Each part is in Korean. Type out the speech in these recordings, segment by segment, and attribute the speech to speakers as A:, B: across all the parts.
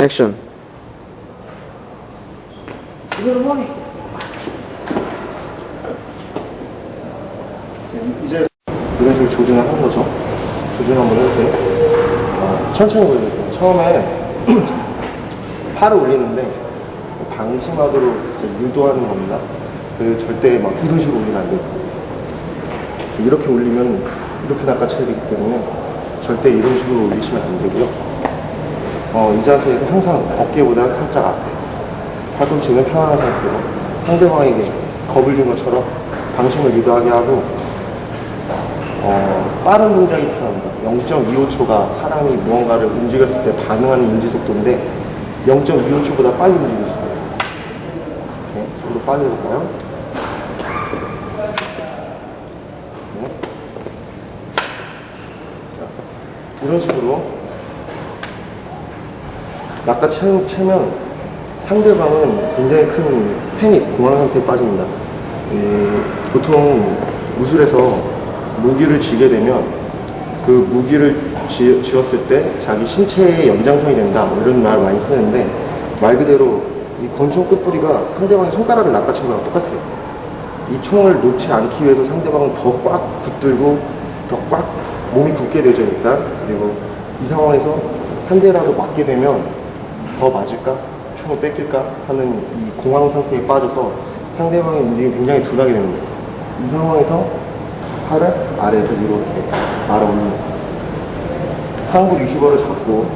A: 액션.
B: 이제 이런 식으로 조준을 하는 거죠. 조준 한번 해보세요. 아, 천천히 보여주세요. 처음에 팔을 올리는데 방심하도록 유도하는 겁니다. 그 절대 막 이런 식으로 올리면 안 돼요. 이렇게 올리면 이렇게 낚아쳐야 되기 때문에 절대 이런 식으로 올리시면 안 되고요. 어, 이 자세에서 항상 어깨보다 살짝 앞에 팔꿈치는 편안한 상태로 상대방에게 겁을 준 것처럼 방심을 유도하게 하고 어, 빠른 동작이 필요합니다. 0.25초가 사람이 무언가를 움직였을 때 반응하는 인지 속도인데 0.25초보다 빨리 있어요. 네, 좀더 빨리 해볼까요? 네. 자, 이런 식으로 낚아채- 채면 상대방은 굉장히 큰 패닉, 공황 상태에 빠집니다. 이, 보통 무술에서 무기를 쥐게 되면 그 무기를 쥐, 쥐었을 때 자기 신체의 연장선이 된다 뭐 이런 말 많이 쓰는데 말 그대로 이 권총 끝부리가 상대방의 손가락을 낚아채는 거랑 똑같아요. 이 총을 놓지 않기 위해서 상대방은 더 꽉 붙들고 더 꽉 몸이 굳게 되죠 일단 그리고 이 상황에서 한 대라도 맞게 되면 더 맞을까 총을 뺏길까 하는 이 공황 상태에 빠져서 상대방의 움직임이 굉장히 둔하게 됩니다. 이 상황에서 팔을 아래에서 이렇게 올립니다. 상부 리시버를 잡고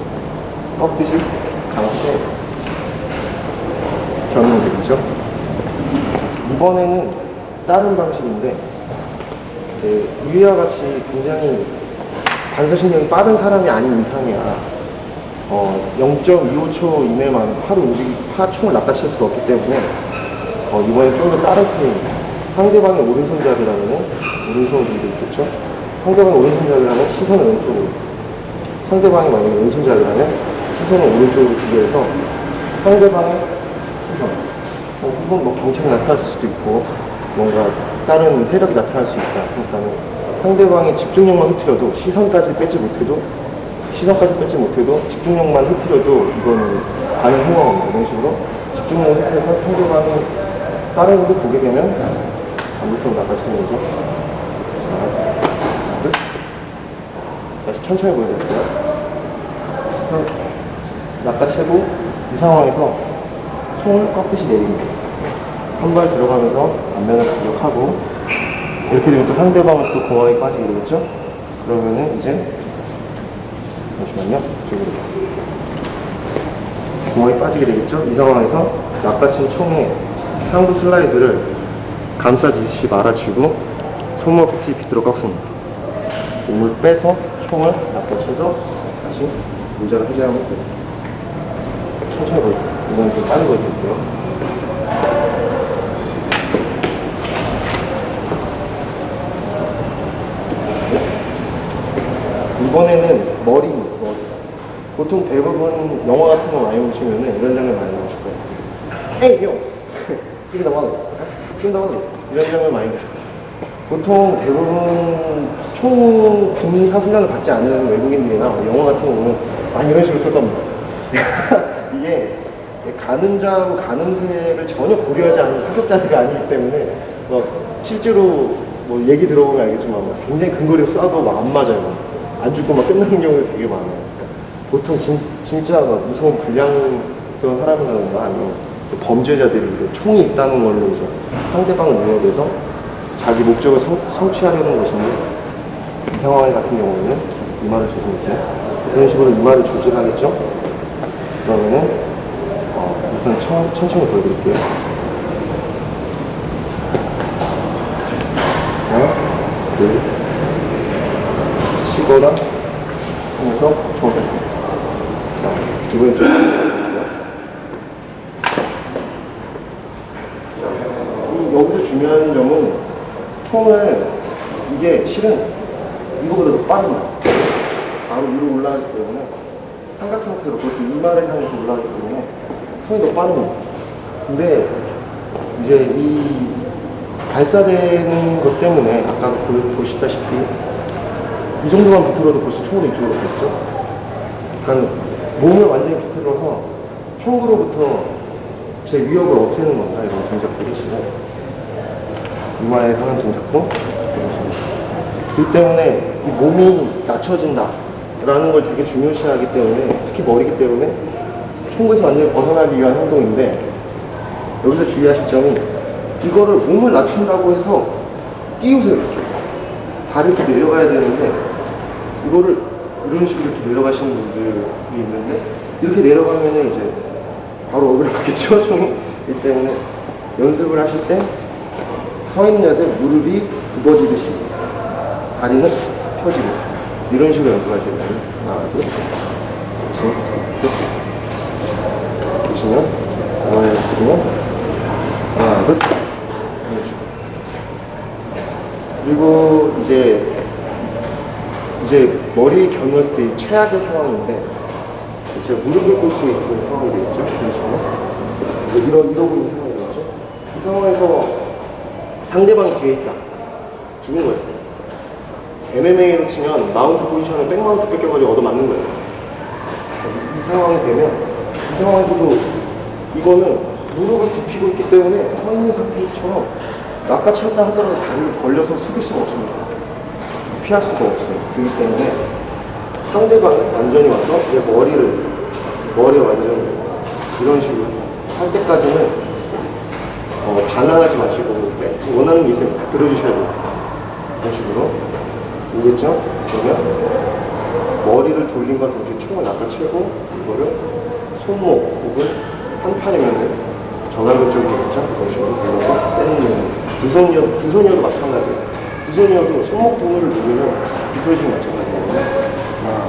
B: 꺾듯이 강하게 겨누면 되겠죠? 이번에는 다른 방식인데 네, 위와 같이 굉장히 반사신경이 빠른 사람이 아닌 이상이야 어, 0.25초 이내만 팔을 움직이, 파 총을 낚아챌 수가 없기 때문에 어, 이번에 좀 더 다른 편입니다. 상대방이 오른손잡이라면 오른손을 들고 있겠죠? 상대방이 오른손잡이라면 시선을 왼쪽으로 상대방이 만약에 왼손잡이라면 시선을 오른쪽으로 두게 해서 상대방의 시선 어, 혹은 뭐 경찰이 나타날 수도 있고 뭔가 다른 세력이 나타날 수 있다. 그러니까 상대방의 집중력만 흐트려도 시선까지 뺏지 못해도 시선까지 뺏지 못해도 집중력만 흐트려도 이거는 반응 행동입니다. 이런 식으로 집중력을 흐트려서 상대방이 다른 곳을 보게 되면 안무스로 나가시는 거죠. 자, 끝. 다시 천천히 보여드릴게요. 시선 낚아채고 이 상황에서 손을 꺾듯이 내립니다. 한 발 들어가면서 앞면을 가격하고 이렇게 되면 또 상대방은 또 공항에 빠지게 되겠죠? 그러면은 이제 잠시만요. 이쪽으로 가세요. 공항에 빠지게 되겠죠? 이 상황에서 낚아친 총의 상부 슬라이드를 감싸지듯이 말아주고 손목 끝이 비틀어 꺾습니다. 몸을 빼서 총을 낚아쳐서 다시 문자를 해제하면 되겠습니다. 천천히 보여드릴게요. 이건 좀 보여드릴게요. 이번에는 머리입니다, 머리. 보통 대부분 영화 같은 거 많이 보시면은 이런 장면 많이 보실 거예요. 에이, 형! 이게 넘어가네. 이게 넘어가네. 이런 장면 많이 보실 거예요. 보통 대부분 총 군사 훈련을 받지 않은 외국인들이나 뭐 영화 같은 거 보면 많이 이런 식으로 쓸 겁니다. 이게 가늠자하고 가늠새를 전혀 고려하지 않는 사격자들이 아니기 때문에 뭐 실제로 뭐 얘기 들어보면 알겠지만 막 굉장히 근거리에서 쏴도 막안 맞아요. 안 죽고 막 끝나는 경우가 되게 많아요. 그러니까 보통 진, 진짜 막 무서운 불량스러운 사람이라든가 아니면 그 범죄자들이 총이 있다는 걸로 이제 상대방을 능력해서 자기 목적을 성, 성취하려는 것인데 이 상황 같은 경우에는 이마를 조심해서 그런 식으로 이마를 조절하겠죠? 그러면은 어, 우선 천, 천천히 보여드릴게요. 둘, 쉬거나 하면서 총을 뺐습니다. 자, 이번엔 좀 보여드릴게요. 이 여기서 중요한 점은 총을 이게 실은 이거보다 더 빠릅니다. 바로 위로 올라가기 때문에 삼각 형태로 그것도 이마를 향해서 올라가기 때문에 손이 더 빠릅니다. 근데 이제 이 발사되는 것 때문에 아까 보- 보시다시피 이 정도만 비틀어도 벌써 총으로 이쪽으로 갔죠. 그러니까 몸을 완전히 비틀어서 총구로부터 제 위협을 없애는 건다 이런 동작들이 시고 이마에 하는 동작도 이렇습니다. 그 때문에 이 몸이 낮춰진다 라는 걸 되게 중요시하기 때문에 특히 머리기 때문에 총구에서 완전히 벗어나기 위한 행동인데 여기서 주의하실 점이 이거를 몸을 낮춘다고 해서 띄우세요 이렇게 다리 이렇게 내려가야 되는데 이거를 이런 식으로 이렇게 내려가시는 분들이 있는데 이렇게 내려가면은 이제 바로 얼굴에 맞겠죠? 총이? 이 때문에 연습을 하실 때 서 있는 자세 무릎이 굽어지듯이 다리는 펴지고 이런 식으로 돼요 하나 둘 셋, 끝 보시면 하나 둘 이런 식으로 그리고 이제 이제 머리 겨누었을 때 최악의 상황인데 제가 무릎을 꿇고 있는 상황이 되겠죠 식으로 그래서. 이러, 이러고 있는 상황이 되겠죠. 이 상황에서 상대방이 뒤에 있다. 죽은 거예요. MMA로 치면 마운트 포지션을 백마운트 뺏겨가지고 얻어맞는 거예요. 이, 이 상황이 되면 이 상황에서도 이거는 무릎을 굽히고 있기 때문에 서 있는 상태처럼 낚아챘다 하더라도 다리를 벌려서 숙일 수가 없습니다. 피할 수가 없어요. 그렇기 때문에 상대방이 완전히 와서 내 머리를, 머리에 완전히 이런 식으로 할 때까지는 어, 반항하지 마시고 빼- 원하는 게 있으면 다 들어주셔야 돼요. 이런 식으로. 오겠죠? 그러면 머리를 돌림과 동시에 총을 낚아채고 이거를 손목 혹은 한 판이면 정강근 쪽이겠죠? 그런 식으로 눌러서 빼는 두 손이어도 마찬가지예요. 두 손이어도 손목 동물을 누르면 비틀어지면 마찬가지예요. 하나,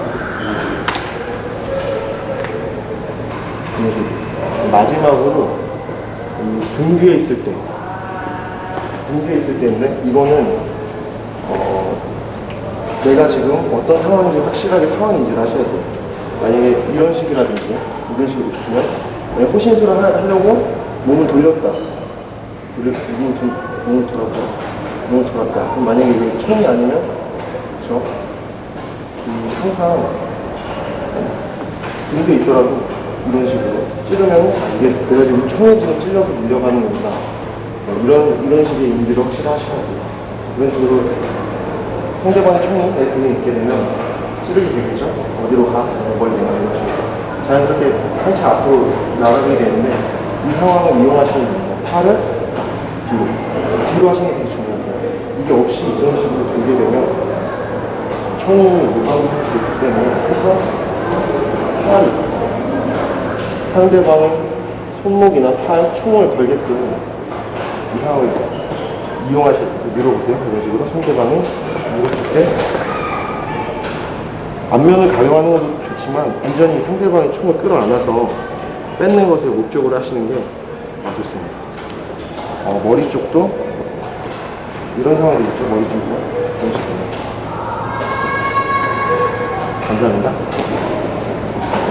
B: 둘, 셋. 마지막으로 이등 뒤에 있을 때, 등 뒤에 있을 때인데 이거는 어, 내가 지금 어떤 상황인지 확실하게 상황 인지를 하셔야 돼요. 만약에 이런 식이라든지 이런 식으로 내가 호신술을 하- 하려고 몸을 돌렸다. 몸을, 돌, 몸을 돌았다. 몸을 돌았다. 그럼 만약에 이게 총이 아니면 그렇죠? 이 항상 등도 있더라도 이런 식으로 찌르면 아, 이게 내가 지금 총에 지금 찔려서 밀려가는 거구나. 뭐 이런, 이런 식의 인지를 확실히 하셔야 돼요. 이런 식으로 상대방의 총이 내 등에 있게 되면 찌르게 되겠죠? 어디로 가? 멀리 가? 이런 식으로. 자연스럽게 살짝 앞으로 나가게 되는데 이 상황을 이용하시는 분은 팔을 뒤로. 뒤로 하시는 게. 이게 없이 이런 식으로 돌게 되면 상태이기 때문에 항상 팔, 상대방의 손목이나 팔, 총을 걸게끔 이 상황을 이용하실 때 밀어보세요. 이런 식으로 상대방이 밀었을 때 앞면을 가용하는 것도 좋지만 완전히 상대방의 총을 끌어안아서 뺏는 것을 목적으로 하시는 게 아, 좋습니다. 어, 머리 쪽도 이런 상황이 있죠. 머리 이런 식으로. 감사합니다.